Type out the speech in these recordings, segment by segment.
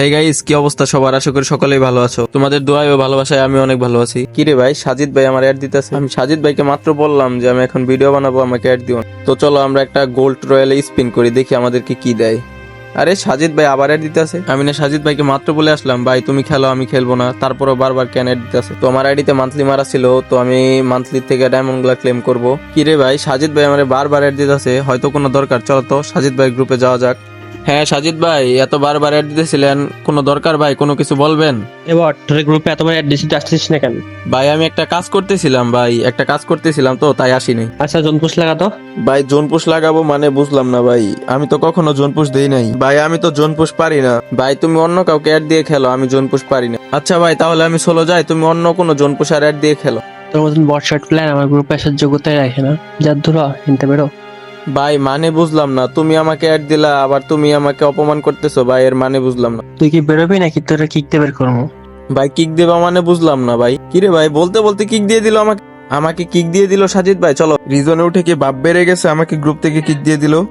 Hey guys কি অবস্থা সবার? আশা করি সকলেই ভালো আছো। তোমাদের দোয়ায় ও ভালোবাসায় আমি অনেক ভালো আছি। কি রে ভাই, সাজিদ ভাই আমার অ্যাড দিতেছে। আমি সাজিদ ভাইকে মাত্র বললাম যে আমি এখন ভিডিও বানাবো, আমাকে অ্যাড দিও তো চলো আমরা একটা গোল্ড রয়্যালে স্পিন করি, দেখি আমাদেরকে কি দেয়। আরে সাজিদ ভাই আবার অ্যাড দিতেছে? আমি না সাজিদ ভাইকে মাত্র বলে আসলাম, ভাই, তুমি খেলো, আমি খেলব না। তারপরও বারবার কেন অ্যাড দিতেছে? তো আমার আইডিতে মান্থলি মারা ছিল, তো আমি মান্থলি থেকে ডায়মন্ডগুলা ক্লেম করব। কি রে ভাই, সাজিদ ভাই আমার বারবার অ্যাড দিতেছে, হয়তো কোনো দরকার। চলো তো, সাজিদ ভাই গ্রুপে যাওয়া যাক। হ্যাঁ সাজিদ ভাই এত বারবার অ্যাড দিতেছিলেন। কোনো দরকার ভাই? কোনো কিছু বলবেন? এবার তোর গ্রুপে এতবার অ্যাড্রেস আসছিস না কেন? ভাই আমি একটা কাজ করতেছিলাম ভাই। একটা কাজ করতেছিলাম তো তাই আসিনি। আচ্ছা জনপুষ লাগাতো ভাই জোনপুশ লাগাবো মানে বুঝলাম না ভাই। আমি তো কখনো জোন জোনপুশ দেই নাই। ভাই আমি তো জোন জোনপুশ পারি না। ভাই তুমি অন্য কাউকে অ্যাড দিয়ে খেলো আমি জোন জোনপুশ পারি না। আচ্ছা ভাই তাহলে আমি সোলো যাই তুমি অন্য কোনো জোনপুশ আর অ্যাড দিয়ে খেলো। তোর মতন বট শট প্লেয়ার আমার গ্রুপে আসার যোগ্যতাই রাখে না। যার ধরো হিনতে বেরো ভাই মানে বুঝলাম না। তুমি আমাকে অ্যাড দিলা আবার তুমি আমাকে অপমান করতেছো। ভাই এর মানে বুঝলাম না। তুই কি বেরোবি নাকি? তোরা কিকতে বের করব। ভাই কিক দেবা মানে বুঝলাম না ভাই। কিরে ভাই বলতে বলতে কিক দিয়ে দিল আমাকে? আমাকে কিক দিয়ে দিল সাজিদ ভাই চলো। রিজনে উঠে কি বাপ বেড়ে গেছে আমাকে গ্রুপ থেকে কিক দিয়ে দিল?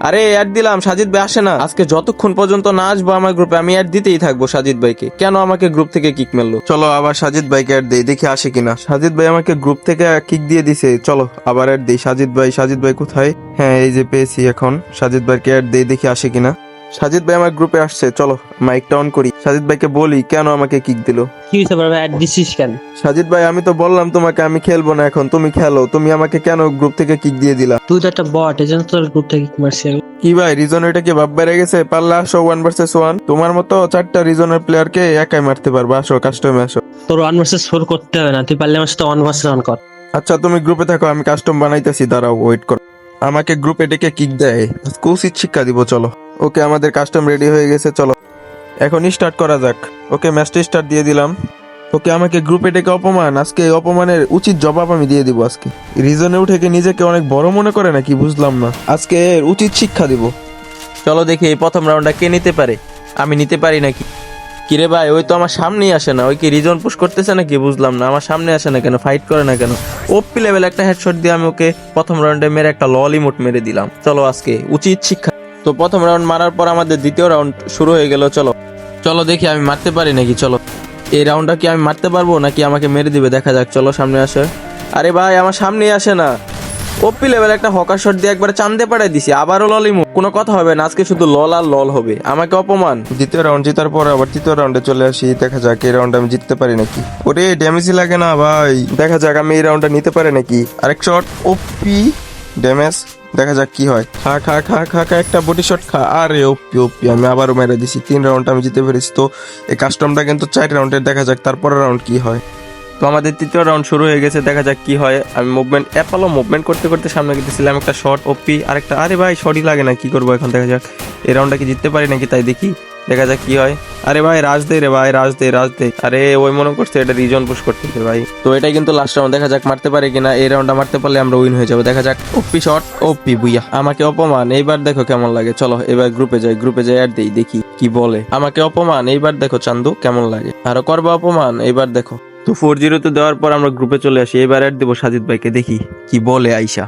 আরে অ্যাড দিলাম সাজিদ ভাই আসে না। আজকে যতক্ষণ পর্যন্ত না আসব আমার গ্রুপে আমি অ্যাড দিতেই থাকব সাজিদ ভাইকে। কেন আমাকে গ্রুপ থেকে কিক মারলো? চলো আবার সাজিদ ভাইকে অ্যাড দেই দেখি আসে কিনা। সাজিদ ভাই আমাকে গ্রুপ থেকে কিক দিয়ে দিছে। চলো আবার অ্যাড দেই। সাজিদ ভাই সাজিদ ভাই কোথায়? হ্যাঁ এই যে পেয়েছি এখন। সাজিদ ভাইকে অ্যাড দেই দেখি আসে কিনা। সাজিদ ভাই আমার গ্রুপে আসছে চলো মাইকটা অন করি। সাজিদ ভাইকে বলি কেন আমাকে কিক দিলো? কি হয়েছে বাবা অ্যাড দিছিস কেন? সাজিদ ভাই আমি তো বললাম তোমাকে আমি খেলব না এখন তুমি খেলো তুমি আমাকে কেন গ্রুপ থেকে কিক দিয়ে দিলা? তুই তো একটা বট এই জন্য তোর গ্রুপ থেকে কিক মারছি আমি। কি ভাই রিজন এটা কি ভাব বেড়ে গেছে? পারলে আসো ওয়ান ভার্সেস ওয়ান তোমার মতো চারটা রিজনের প্লেয়ারকে একাই মারতে পারবে। আসো কাস্টমে আসো। তোর ওয়ান ভার্সেস ফোর করতে হবে না তুই পারলে আমার সাথে ওয়ান ভার্সেস ওয়ান কর। আচ্ছা তুমি গ্রুপে থাকো আমি কাস্টম বানাইতেছি দাঁড়াও ওয়েট করো। আমাকে গ্রুপে ডেকে কিক দেয়। কুসিত শিক্ষা দিব, চলো। ওকে আমাদের কাস্টম রেডি হয়ে গেছে, চলো। এখনই স্টার্ট করা যাক। ওকে ম্যাচটা স্টার্ট দিয়ে দিলাম। ওকে আমাকে গ্রুপে ডেকে অপমান। আজকে এই অপমানের উচিত জবাব আমি দিয়ে দিব আজকে। রিজনে উঠে নিজেকে অনেক বড় মনে করে নাকি বুঝলাম না। আজকে উচিত শিক্ষা দিব। চলো দেখি এই প্রথম রাউন্ডটা কে নিতে পারে। আমি নিতে পারি নাকি? কিরে ভাই, ওই তো আমার সামনেই আসে না। ওই কি রিজন পুশ করতেছে নাকি? বুঝলাম না। আমার সামনে আসে না কেন? ফাইট করে না কেন? ওপি লেভেল একটা হেডশট দিয়ে আমি ওকে প্রথম রাউন্ডে মেরে একটা ললিমুট মেরে দিলাম। চলো আজকে উচিত শিক্ষা। তো প্রথম রাউন্ড মারার পর আমাদের দ্বিতীয় রাউন্ড শুরু হয়ে গেল। চলো। চলো দেখি আমি মারতে পারি নাকি? চলো। এই রাউন্ডটা কি আমি মারতে পারব নাকি আমাকে মেরে দিবে? দেখা যাক। চলো সামনে আসে। আরে ভাই, আমার সামনেই আসে না। ওপি লেভেল একটা হকার শট দিয়ে একবার চান্দে পাড়াই দিছি, আবারও ললিমু কোনো কথা হবে না, আজকে শুধু লল আর লল হবে। আমাকে অপমান। দ্বিতীয় রাউন্ড জেতার পর আবার তৃতীয় রাউন্ডে চলে আসি, দেখা যাক এই রাউন্ড আমি জিততে পারি নাকি। ওরে ড্যামেজই লাগে না ভাই। দেখা যাক আমি এই রাউন্ডটা নিতে পারি নাকি। আরেক শট ওপি ড্যামেজ দেখা যাক কি হয়। খা খা খা খা খা, একটা বডি শট খা। আরে, ওপি ওপি, আমি আবারও মেরে দিছি। তিন রাউন্ড আমি জিতে পেরেছি তো এই কাস্টমটা কিন্তু চার রাউন্ডের দেখা যাক তারপরের রাউন্ড কি হয়। তো আমাদের তৃতীয় রাউন্ড শুরু হয়ে গেছে, দেখা যাক কি হয়। আমি মুভমেন্ট অ্যাপালো মুভমেন্ট করতে করতে সামনে গেছিলাম একটা শর্ট ওপি আরেকটা, আরে ভাই শর্টই লাগে না, কি করব এখন, দেখা যাক। এই রাউন্ডটা কি জিততে পারি নাকি তাই দেখি, দেখা যাক কি হয়। আরে ভাই, রাজ দে রে ভাই, রাজ দে রাজ দে। আরে, ওই মনে করছে এটা রিজন পুশ করতেছে ভাই। তো এটাই কিন্তু লাস্ট রাউন্ড দেখা যাক মারতে পারে কিনা। এই রাউন্ডটা মারতে পারলে আমরা উইন হয়ে যাব। দেখা যাক ওপি শট ওপি বুইয়া। আমাকে অপমান, এইবার দেখো কেমন লাগে। চলো, এবার গ্রুপে যাই গ্রুপে যাই, আর দেই, দেখি কি বলে। আমাকে অপমান, এইবার দেখো চান্দু, কেমন লাগে। আরও করব অপমান, এইবার দেখো। তো ফোর জিরো জিরোতে দেওয়ার পর আমরা গ্রুপে চলে আসি। এবার অ্যাড দেবো সাজিদ ভাইকে, দেখি কি বলে আইসা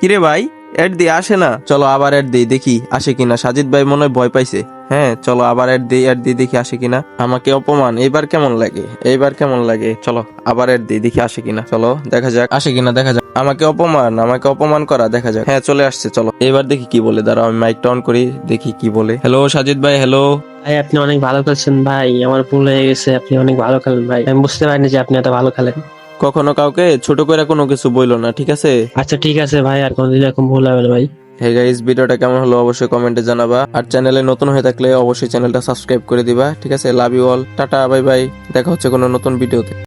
কিরে ভাই অ্যাড দিয়ে আসে না? চলো আবার অ্যাড দিই, দেখি আসে কিনা। সাজিদ ভাই মনে হয় ভয় পাইছে। হ্যাঁ চলো আবার অ্যাড দিই অ্যাড দিই দেখি আসে কিনা। আমাকে অপমান এইবার কেমন লাগে? এইবার কেমন লাগে? চলো আবার অ্যাড দিই দেখি আসে কিনা। চলো দেখা যাক। আসে কিনা দেখা যাক। আমাকে অপমান আমাকে অপমান করা দেখা যাক। হ্যাঁ চলে আসছে চলো। এবার দেখি কি বলে। দাঁড়াও আমি মাইকটা অন করি দেখি কি বলে। হ্যালো সাজিদ ভাই হ্যালো ভাই আপনি অনেক ভালো খেলছেন ভাই। আমার ভুল হয়ে গেছে আপনি অনেক ভালো খেলেন ভাই। আমি বুঝতে পারিনি যে আপনি এত ভালো খেলেন। কখনো কাউকে ছোট করে কোনো কিছু বইলো না ঠিক আছে? আচ্ছা ঠিক আছে ভাই আর কোনদিন এরকম ভুল হবে না ভাই। হে গাইস ভিডিওটা কেমন হলো অবশ্যই কমেন্টে জানাবা। আর চ্যানেলে নতুন হয়ে থাকলে অবশ্যই চ্যানেলটা সাবস্ক্রাইব করে দিবা। ঠিক আছে love you all tata bye bye দেখা হচ্ছে কোনো নতুন ভিডিওতে।